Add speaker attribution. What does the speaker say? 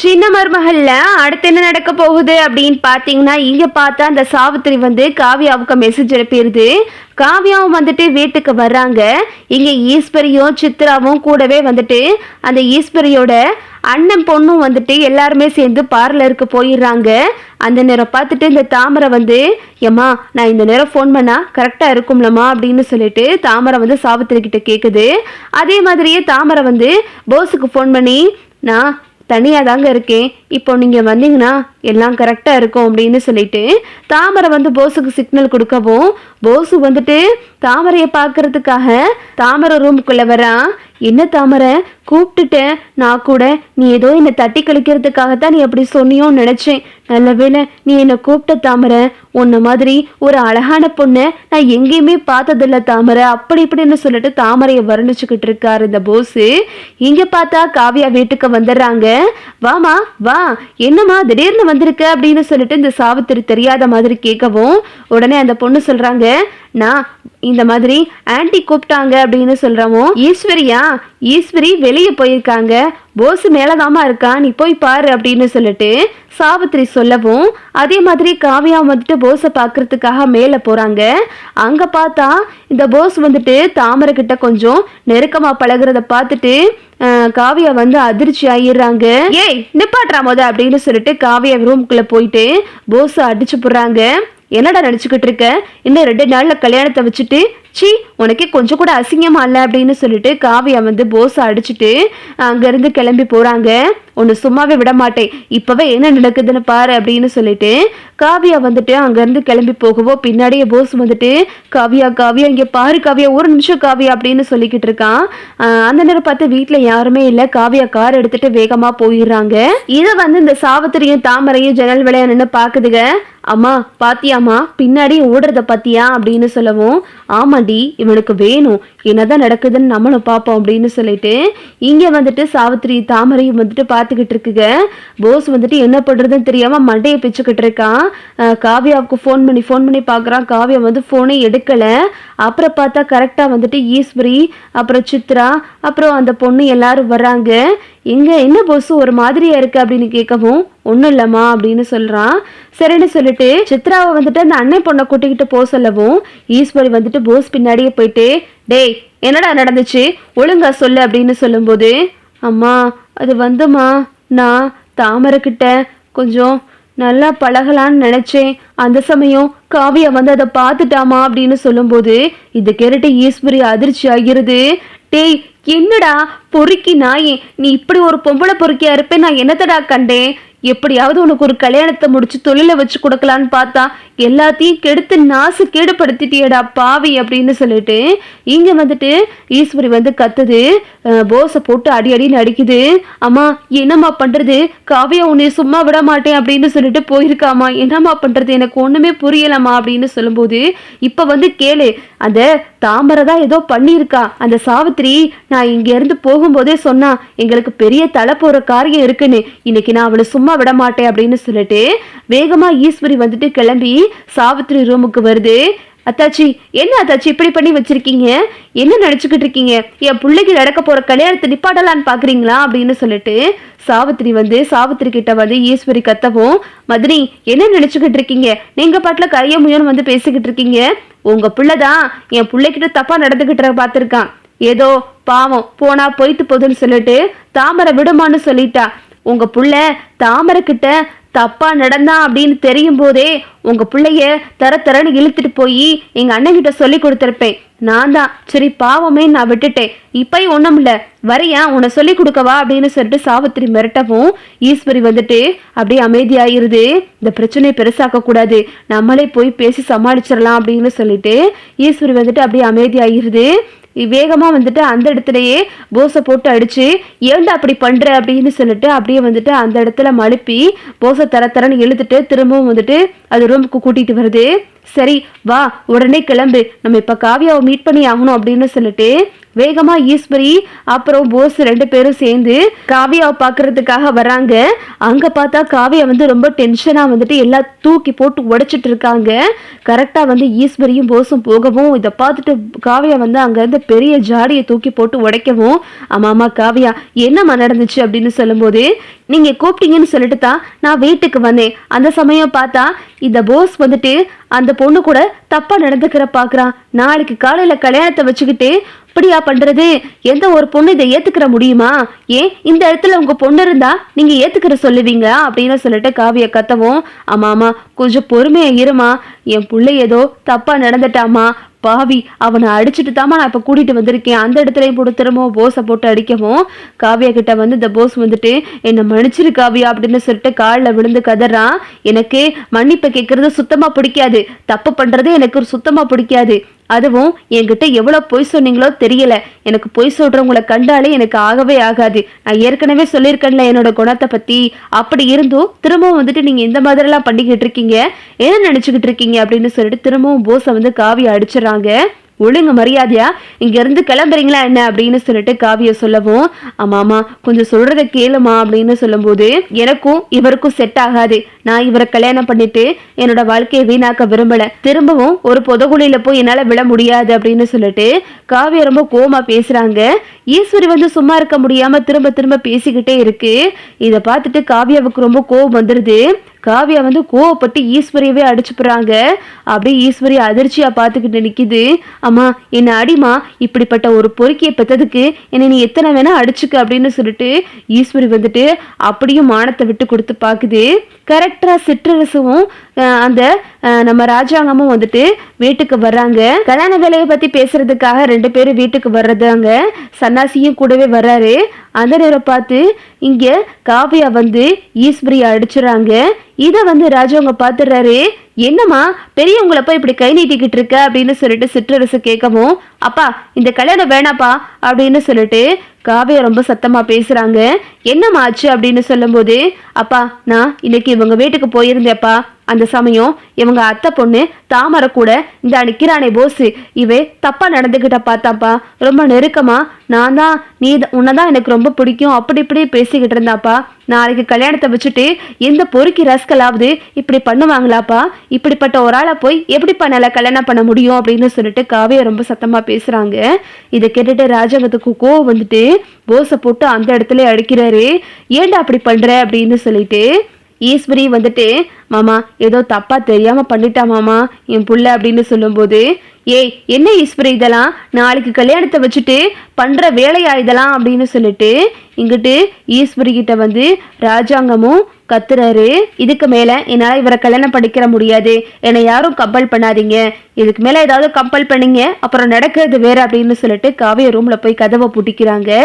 Speaker 1: சின்ன மருமகள்ல அடுத்து என்ன நடக்க போகுது அப்படின்னு பார்த்தீங்கன்னா இங்க பார்த்தா அந்த சாவித்திரி வந்து காவியாவுக்கு மெசேஜ் அனுப்பிடுது. காவியாவும் வந்துட்டு வீட்டுக்கு வர்றாங்க. இங்க ஈஸ்வரியும் சித்ராவும் கூடவே வந்துட்டு அந்த ஈஸ்வரியோட அண்ணன் பொண்ணும் வந்துட்டு எல்லாருமே சேர்ந்து பார்லருக்கு போயிடுறாங்க. அந்த நேரம் பார்த்துட்டு இந்த தாமரை வந்து ஏம்மா நான் இந்த நேரம் ஃபோன் பண்ணா கரெக்டாக இருக்கும்லம்மா அப்படின்னு சொல்லிட்டு தாமரை வந்து சாவித்திரி கிட்ட கேட்குது அதே மாதிரியே தாமரை வந்து போஸுக்கு ஃபோன் பண்ணி நான் தனியாக தாங்க இருக்கேன். இப்போ நீங்கள் வந்தீங்கன்னா எல்லாம் கரெக்டாக இருக்கும் அப்படின்னு சொல்லிட்டு தாமரை வந்து போஸுக்கு சிக்னல் கொடுக்கவும் போஸு வந்துட்டு தாமரையை பார்க்கறதுக்காக தாமரை ரூமுக்குள்ளே வரா. என்ன தாமரை? கூப்பிட்டுட்டேன் நான் கூட நீ ஏதோ என்னை தட்டி கழிக்கிறதுக்காகத்தான் நீ அப்படி சொன்னியோன்னு நினச்சேன். நல்ல வேலை நீ என்னை கூப்பிட்ட தாமரை உன்ன மாதிரி ஒரு அழகான பொண்ணை நான் எங்கேயுமே பார்த்ததில்ல தாமரை. அப்படி இப்படின்னு சொல்லிட்டு தாமரையை வர்ணிச்சுக்கிட்டு இருக்காரு இந்த போஸு. இங்க பார்த்தா காவியா வீட்டுக்கு வந்துடுறாங்க. வாமா வா. என்னம்மா திடீர்னு வந்திருக்க அப்படின்னு சொல்லிட்டு இந்த சாவித்திரி தெரியாத மாதிரி கேட்கவும் உடனே அந்த பொண்ணு சொல்றாங்க நான் இந்த மாதிரி ஆன்ட்டி கூப்பிட்டாங்க அப்படின்னு சொல்றமோ? ஈஸ்வரியா ஈஸ்வரி வெளியே போயிருக்காங்க. போஸ் மேலதாமா இருக்கா? நீ போய் பாரு அப்படின்னு சொல்லிட்டு சாவித்திரி சொல்லவும் அதே மாதிரி காவியா வந்துட்டு போஸை பார்க்கறதுக்காக மேலே போறாங்க. அங்க பார்த்தா இந்த போஸ் வந்துட்டு தாமரை கிட்ட கொஞ்சம் நெருக்கமா பழகுறத பார்த்துட்டு காவியா வந்து அதிர்ச்சி ஆயிடுறாங்க. ஏய் நிப்பாட்றா முத அப்படின்னு சொல்லிட்டு காவியா ரூம்குள்ள போயிட்டு போஸ் அடிச்சு போடுறாங்க. என்னடா நினச்சிக்கிட்டு இருக்க? இன்னும் ரெண்டு நாளில் கல்யாணத்தை வச்சுட்டு சி உனக்கே கொஞ்சம் கூட அசிங்கமா இல்லை அப்படின்னு சொல்லிட்டு காவியா வந்து போஸை அடிச்சுட்டு அங்கேருந்து கிளம்பி போகிறாங்க ஒன்று சும்மாவே விட மாட்டேன். இப்போவே என்ன நடக்குதுன்னு பாரு அப்படின்னு சொல்லிட்டு காவியா வந்துட்டு அங்கேருந்து கிளம்பி போகவோ பின்னாடியே போஸ் வந்துட்டு காவியா காவியா இங்கே பாரு காவியா ஒரு நிமிஷம் காவியா அப்படின்னு சொல்லிக்கிட்டு இருக்கான். அந்த நேரம் பார்த்து வீட்டில் யாருமே இல்லை. காவியா கார் எடுத்துட்டு வேகமாக போயிடுறாங்க. இதை வந்து இந்த சாவத்திரியும் தாமரையும் ஜன்னல் விளையாடுன்னு நின்று பார்க்குதுங்க. அம்மா பாத்தியாம்மா பின்னாடி ஓடுறத பாத்தியா அப்படின்னு சொல்லவும் ஆமாடி இவனுக்கு வேணும். என்னதான் நடக்குதுன்னு நம்மளும் பார்ப்போம் அப்படின்னு சொல்லிட்டு இங்க வந்துட்டு சாவித்திரி தாமரையும் வந்துட்டு பார்த்துக்கிட்டு இருக்குங்க. போஸ் வந்துட்டு என்ன பண்றதுன்னு தெரியாம மண்டையை பிச்சுக்கிட்டு இருக்கான். காவியாவுக்கு ஃபோன் பண்ணி ஃபோன் பண்ணி பார்க்குறான். காவியா வந்து ஃபோனே எடுக்கல. அப்புறம் பார்த்தா கரெக்டாக வந்துட்டு ஈஸ்வரி அப்புறம் சித்ரா அப்புறம் அந்த பொண்ணு எல்லாரும் வர்றாங்க. இங்கே என்ன போஸ் ஒரு மாதிரியா இருக்கு அப்படின்னு கேட்கவும் ஒன்றும் இல்லைம்மா அப்படின்னு சொல்றான். சரின்னு சொல்லிட்டு சித்ராவை வந்துட்டு அந்த அண்ணன் பொண்ணை கூட்டிக்கிட்டு போக சொல்லவும் ஈஸ்வரி வந்துட்டு போஸ் பின்னாடியே போயிட்டு டேய் என்னடா நடந்துச்சு? ஒழுங்கா சொல்லு அப்படின்னு சொல்லும்போது அம்மா அது வந்துமா நான் தாமரைக்கிட்ட கொஞ்சம் நல்லா பழகலான்னு நினைச்சேன். அந்த சமயம் காவியா வந்து அதை பார்த்துட்டாமா அப்படின்னு சொல்லும்போது இதை கேரட்டு ஈஸ்வரி அதிர்ச்சி ஆகிறது டேய் என்னடா பொறுக்கி நாயே? நீ இப்படி ஒரு பொம்பளை பொறுக்கியா இருப்பேன்? நான் என்னத்தடா கண்டேன்? எப்படியாவது உனக்கு ஒரு கல்யாணத்தை முடிச்சு தொழிலை வச்சு கொடுக்கலான்னு பார்த்தா எல்லாத்தையும் கெடுத்து நாசு கேடுபடுத்திட்டியடா பாவி அப்படின்னு சொல்லிட்டு இங்க வந்துட்டு ஈஸ்வரி வந்து கத்துது போஸை போட்டு அடி அடின்னு அடிக்குது. அம்மா என்னம்மா பண்றது? காவியா உன்னை சும்மா விட மாட்டேன் அப்படின்னு சொல்லிட்டு போயிருக்காமா என்னம்மா பண்றது? எனக்கு ஒண்ணுமே புரியலம்மா அப்படின்னு சொல்லும்போது இப்ப வந்து கேளு அந்த தாமரை தான் ஏதோ பண்ணியிருக்கா. அந்த சாவித்திரி நான் இங்க இருந்து போகும்போதே சொன்னா எங்களுக்கு பெரிய தலை போற காரியம் இருக்குன்னு. இன்னைக்கு நான் அவளை சும்மா விட மாட்டேன் அப்படின்னு சொல்லிட்டு வேகமா ஈஸ்வரி வந்துட்டு கிளம்பி சாவித்திரி ரூமுக்கு வருது. அத்தாச்சி என்ன அத்தாச்சி இப்படி பண்ணி வச்சிருக்கீங்க? என்ன நினைச்சுக்கிட்டு இருக்கீங்க? என் பிள்ளைக்கு நடக்க போற கல்யாணத்தை நிப்பாட்டலான்னு பார்க்குறீங்களா அப்படின்னு சொல்லிட்டு சாவித்திரி வந்து சாவித்திரி கிட்ட வந்து ஈஸ்வரி கத்தவும் மதுரி என்ன நினைச்சுக்கிட்டு இருக்கீங்க? நீங்க பாட்டுல கரைய முயன்னு வந்து பேசிக்கிட்டு இருக்கீங்க. உங்க பிள்ளைதான் என் பிள்ளைக்கிட்ட தப்பா நடந்துகிட்ட பார்த்துருக்கான் ஏதோ பாவம் போனா போயிட்டு போகுதுன்னு சொல்லிட்டு தாமரை விடுமான்னு சொல்லிட்டா. உங்க புள்ள தாமரை கிட்ட தப்பா நடந்தான் அப்படின்னு தெரியும் போதே உங்க பிள்ளைய தர தரன்னு இழுத்துட்டு போய் எங்க அண்ணன் கிட்ட சொல்லி கொடுத்துருப்பேன். நான் தான். சரி பாவமே நான் விட்டுட்டேன். இப்பயும் ஒண்ணும் இல்லை வரையா? உன்னை சொல்லி கொடுக்கவா? அப்படின்னு சொல்லிட்டு சாவித்திரி மிரட்டவும் ஈஸ்வரி வந்துட்டு அப்படியே அமைதியாயிருது. இந்த பிரச்சனையை பெருசாக்க கூடாது. நம்மளே போய் பேசி சமாளிச்சிடலாம் அப்படின்னு சொல்லிட்டு ஈஸ்வரி வந்துட்டு அப்படியே அமைதியாயிருது. வேகமாக வந்துட்டு அந்த இடத்துலயே போஸை போட்டு அடிச்சு ஏண்டா அப்படி பண்ணுற அப்படின்னு சொல்லிட்டு அப்படியே வந்துட்டு அந்த இடத்துல மழுப்பி போஸை தர தரன்னு இழுத்துட்டு திரும்பவும் வந்துட்டு அது ரூமுக்கு கூட்டிகிட்டு வருது. சரி வா உடனே கிளம்பு. நம்ம இப்போ காவியாவை மீட் பண்ணி ஆகணும் அப்படின்னு சொல்லிட்டு வேகமாக ஈஸ்வரி அப்புறம் போஸ் ரெண்டு பேரும் சேர்ந்து காவியாவை பார்க்கறதுக்காக வராங்க. அங்கே பார்த்தா காவியா வந்து ரொம்ப டென்ஷனாக வந்துட்டு எல்லாம் தூக்கி போட்டு உடைச்சிட்டு இருக்காங்க. கரெக்டாக வந்து ஈஸ்வரியும் போஸும் போகவும் இதை பார்த்துட்டு காவியா வந்து அங்கேருந்து பெரிய ஜாடியை தூக்கி போட்டு உடைக்கவும் ஆமா ஆமா காவியா என்னம்மா நடந்துச்சு? அப்படின்னு சொல்லும்போது நீங்க கூப்பிட்டீங்கன்னு சொல்லிட்டு தான் நான் வீட்டுக்கு வந்தேன். அந்த சமயம் பார்த்தா இந்த போஸ் வந்துட்டு அந்த பொண்ணு கூட தப்பா நடந்துக்கிற பாக்குறான். நாளைக்கு காலையில கல்யாணத்தை வச்சுக்கிட்டு இப்படியா பண்றது? எந்த ஒரு பொண்ணு இதை ஏத்துக்கிற முடியுமா? ஏன் இந்த இடத்துல உங்க பொண்ணு இருந்தா நீங்க ஏத்துக்கிற சொல்லுவீங்க? அப்படின்னு சொல்லிட்டு காவிய கத்தவும் ஆமா ஆமா கொஞ்சம் பொறுமையா இருமா. என் பிள்ளை ஏதோ தப்பா நடந்துட்டாமா. பாவி அவனை அடிச்சுட்டு தாமா நான் இப்போ கூட்டிட்டு வந்திருக்கேன். அந்த இடத்துலையும் போட்டு திரும்பவும் போஸை போட்டு அடிக்கவும். காவியா கிட்ட வந்து இந்த போஸ் வந்துட்டு என்னை மன்னிச்சிரு காவியா அப்படின்னு சொல்லிட்டு காலில் விழுந்து கதறான். எனக்கு மன்னிப்பை கேட்கறது சுத்தமா பிடிக்காது. தப்பு பண்றது எனக்கு சுத்தமா பிடிக்காது. அதுவும் என்கிட்ட எவ்வளவு பொய் சொன்னீங்களோ தெரியல. எனக்கு பொய் சொல்கிறவங்கள கண்டாலே எனக்கு ஆகவே ஆகாது. நான் ஏற்கனவே சொல்லியிருக்கேன்ல என்னோட குணத்தை பத்தி. அப்படி இருந்தும் திரும்பவும் வந்துட்டு நீங்க இந்த மாதிரிலாம் பண்ணிக்கிட்டு இருக்கீங்க. என்ன நினைச்சுக்கிட்டு இருக்கீங்க அப்படின்னு சொல்லிட்டு திரும்பவும் போஸை வந்து காவி அடிச்சிடறாங்க. ஒழுங்கு மரியாதையா இங்க இருந்து கிளம்புறீங்களா என்ன? அப்படின்னு சொல்லிட்டு காவிய சொல்லவும் ஆமாம் ஆமா கொஞ்சம் சொல்றத கேளுமா அப்படின்னு சொல்லும்போது எனக்கும் இவருக்கும் செட் ஆகாது. நான் இவரை கல்யாணம் பண்ணிட்டு என்னோட வாழ்க்கையை வீணாக்க விரும்பல. திரும்பவும் ஒரு பொதகுழியில போய் என்னால விழ முடியாது அப்படின்னு சொல்லிட்டு காவியா ரொம்ப கோமா பேசுறாங்க. ஈஸ்வரி வந்து சும்மா இருக்க முடியாம திரும்ப திரும்ப பேசிக்கிட்டே இருக்கு. இதை பார்த்துட்டு காவியாவுக்கு ரொம்ப கோபம் வந்துருது. காவியா வந்து கோவப்பட்டு ஈஸ்வரியவே அடிச்சுப்புறாங்க அப்படியே ஈஸ்வரி அதிர்ச்சியா பார்த்துக்கிட்டு நிக்குது. அம்மா என்ன அடிமா இப்படிப்பட்ட ஒரு பொறுக்கியை பெற்றதுக்கு என்னை நீ எத்தனை வேணா அடிச்சுக்க அப்படின்னு சொல்லிட்டு ஈஸ்வரி வந்துட்டு அப்படியும் மானத்தை விட்டு கொடுத்து பார்க்குது. கலெக்டரா சிற்றரசும் அந்த நம்ம ராஜாங்கமும் வந்துட்டு வீட்டுக்கு வர்றாங்க. கல்யாண வேலையை பத்தி பேசுறதுக்காக ரெண்டு பேரும் வீட்டுக்கு வர்றதாங்க. சன்னாசியும் கூடவே வர்றாரு. அந்த நேரம் பார்த்து இங்கே காவியா வந்து ஈஸ்வரியை அடிச்சுறாங்க இதை வந்து ராஜாவங்க பார்த்துடுறாரு. என்னம்மா பெரியவங்களை போய் இப்படி கை நீட்டிக்கிட்டு இருக்க? அப்படின்னு சொல்லிட்டு சிற்றரசு கேட்கவும் அப்பா இந்த கல்யாணம் வேணாப்பா அப்படின்னு சொல்லிட்டு காவியா ரொம்ப சத்தமா பேசுறாங்க. என்னம்மா ஆச்சு? அப்படின்னு சொல்லும்போது அப்பா நான் இன்னைக்கு இவங்க வீட்டுக்கு போயிருந்தேப்பா அந்த சமயம் இவங்க அத்தை பொண்ணு தாமரை கூட இந்த நிக்கிறானே போஸு இவே தப்பா நடந்துகிட்ட பார்த்தாப்பா ரொம்ப நெருக்கமா நான் தான் நீ உன்னதான் எனக்கு ரொம்ப பிடிக்கும் அப்படி இப்படி பேசிக்கிட்டு இருந்தாப்பா. நாளைக்கு கல்யாணத்தை வச்சுட்டு எந்த பொறுக்கி ரஸ்கலாவது இப்படி பண்ணுவாங்களாப்பா? இப்படிப்பட்ட ஒரு ஆளை போய் எப்படி பண்ணல கல்யாணம் பண்ண முடியும் அப்படின்னு சொல்லிட்டு காவியா ரொம்ப சத்தமா பேசுறாங்க. இதை கேட்டுட்டு ராஜாங்கத்துக்கு கோவம் வந்துட்டு போஸை போட்டு அந்த இடத்துல அடிக்கிறாரு ஏன்டா அப்படி பண்ற? அப்படின்னு சொல்லிட்டு ஈஸ்வரி வந்துட்டு மாமா ஏதோ தப்பா தெரியாம பண்ணிட்டா மாமா என் புள்ள அப்படின்னு சொல்லும்போது ஏய் என்ன ஈஸ்வரி இதெல்லாம்? நாளைக்கு கல்யாணத்தை வச்சுட்டு பண்ற வேலையா இதெல்லாம்? அப்படின்னு சொல்லிட்டு இங்கிட்டு ஈஸ்வரி கிட்ட வந்து ராஜாங்கமும் கத்துறாரு. இதுக்கு மேல என்னால இவரை கல்யாணம் படிக்கிற முடியாது. என்னை யாரும் கம்பல் பண்ணாதீங்க. இதுக்கு மேல ஏதாவது கம்பல் பண்ணீங்க. அப்புறம் நடக்கிறது வேற அப்படின்னு சொல்லிட்டு காவிய ரூம்ல போய் கதவை பூட்டிக்கிறாங்க.